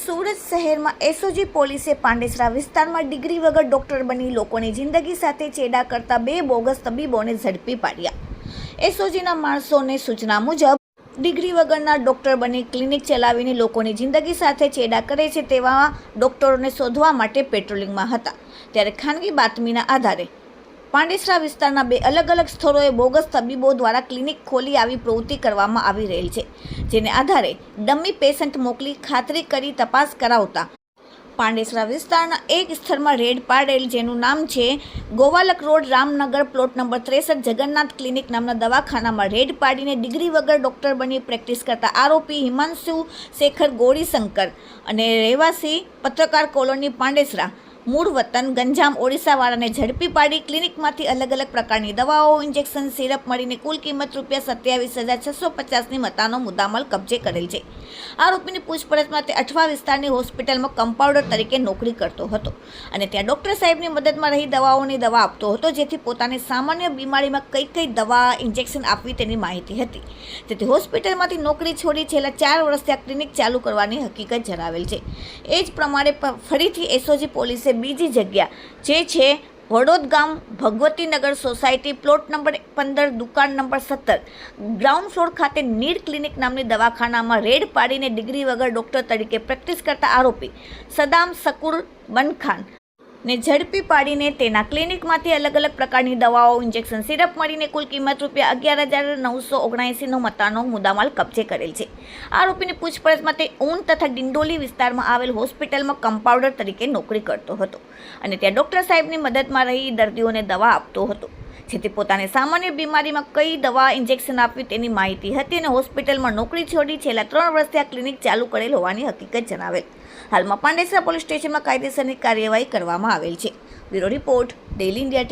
સુરત શહેરમાં એસઓજી પોલીસે પાંડેસરા વિસ્તારમાં ડિગ્રી વગર ડોક્ટર બની લોકોની જિંદગી સાથે ચેડા કરતા બે બોગસ તબીબોને ઝડપી પાડ્યા. એસઓજીના માણસોને સૂચના મુજબ, ડિગ્રી વગરના ડોક્ટર બની ક્લિનિક ચલાવીને લોકોની જિંદગી સાથે ચેડા કરે છે તેવા ડોક્ટરોને શોધવા માટે પેટ્રોલિંગમાં હતા. ત્યારે ખાનગી બાતમીના આધારે પાંડેસરા વિસ્તારના બે અલગ અલગ સ્થળોએ બોગસ તબીબો દ્વારા ક્લિનિક ખોલી આવી પ્રવૃત્તિ કરવામાં આવી રહેલ છે, જેને આધારે ડમી પેશન્ટ મોકલી ખાતરી કરી તપાસ કરાવતા. પાંડેસરા વિસ્તારના એક સ્થળમાં રેડ પાડેલ, જેનું નામ છે ગોવાલક રોડ, રામનગર પ્લોટ નંબર ત્રેસઠ, જગન્નાથ ક્લિનિક નામના દવાખાનામાં રેડ પાડીને ડિગ્રી વગર ડૉક્ટર બની પ્રેક્ટિસ કરતા આરોપી હિમાંશુ શેખર ગોળીશંકર અને રહેવાસી પત્રકાર કોલોની પાંડેસરા મૂળ વતન ગંજામ ઓડિશાવાળાને ઝડપી પાડી ક્લિનિકમાંથી અલગ અલગ પ્રકારની દવાઓ, ઇન્જેક્શન, સિરપ મળીને કુલ કિંમત રૂપિયા સત્યાવીસ હજાર છસો પચાસની મતાનો મુદ્દામાલ કબજે કરેલ છે. આરોપીની પૂછપરછમાં તે અઠવા વિસ્તારની હોસ્પિટલમાં કમ્પાઉન્ડર તરીકે નોકરી કરતો હતો અને ત્યાં ડૉક્ટર સાહેબની મદદમાં રહી દવાઓની દવા આપતો હતો, જેથી પોતાની સામાન્ય બીમારીમાં કઈ કઈ દવા, ઇન્જેક્શન આપવી તેની માહિતી હતી. તેથી હોસ્પિટલમાંથી નોકરી છોડી છેલ્લા ચાર વર્ષથી આ ક્લિનિક ચાલુ કરવાની હકીકત જણાવેલ છે. એ જ પ્રમાણે ફરીથી એસઓજી પોલીસે બીજી જગ્યા, જે છે વડોદ ગામ ભગવતીનગર સોસાયટી, પ્લોટ નંબર પંદર, દુકાન નંબર સત્તર. ગ્રાઉન્ડ ફ્લોર ખાતે નીડ ક્લિનિક નામની દવાખાનામાં રેડ પાડીને ડિગ્રી વગર ડૉક્ટર તરીકે પ્રેક્ટિસ કરતા આરોપી સદામ સકુર બનખાન ને ઝડપી પાડીને તેના ક્લિનિકમાંથી અલગ અલગ પ્રકારની દવાઓ, ઇન્જેક્શન, સિરપ મળીને કુલ કિંમત રૂપિયા અગિયાર હજાર નવસો ઓગણએંસીનો મતાનો મુદ્દામાલ કબજે કરેલ છે. આરોપીની પૂછપરછમાં તે ઊન તથા ડિંડોલી વિસ્તારમાં આવેલ હોસ્પિટલમાં કમ્પાઉન્ડર તરીકે નોકરી કરતો હતો અને ત્યાં ડૉક્ટર સાહેબની મદદમાં રહી દર્દીઓને દવા આપતો હતો. જેથી પોતાને સામાન્ય બીમારીમાં કઈ દવા ઇન્જેક્શન આપવી તેની માહિતી હતી અને હોસ્પિટલમાં નોકરી છોડી છેલ્લા ત્રણ વર્ષથી આ ક્લિનિક ચાલુ કરેલ હોવાની હકીકત જણાવેલ. હાલમાં પાંડેસરા પોલીસ સ્ટેશનમાં કાયદેસરની કાર્યવાહી કરવામાં આવેલ છે. Bureau report daily India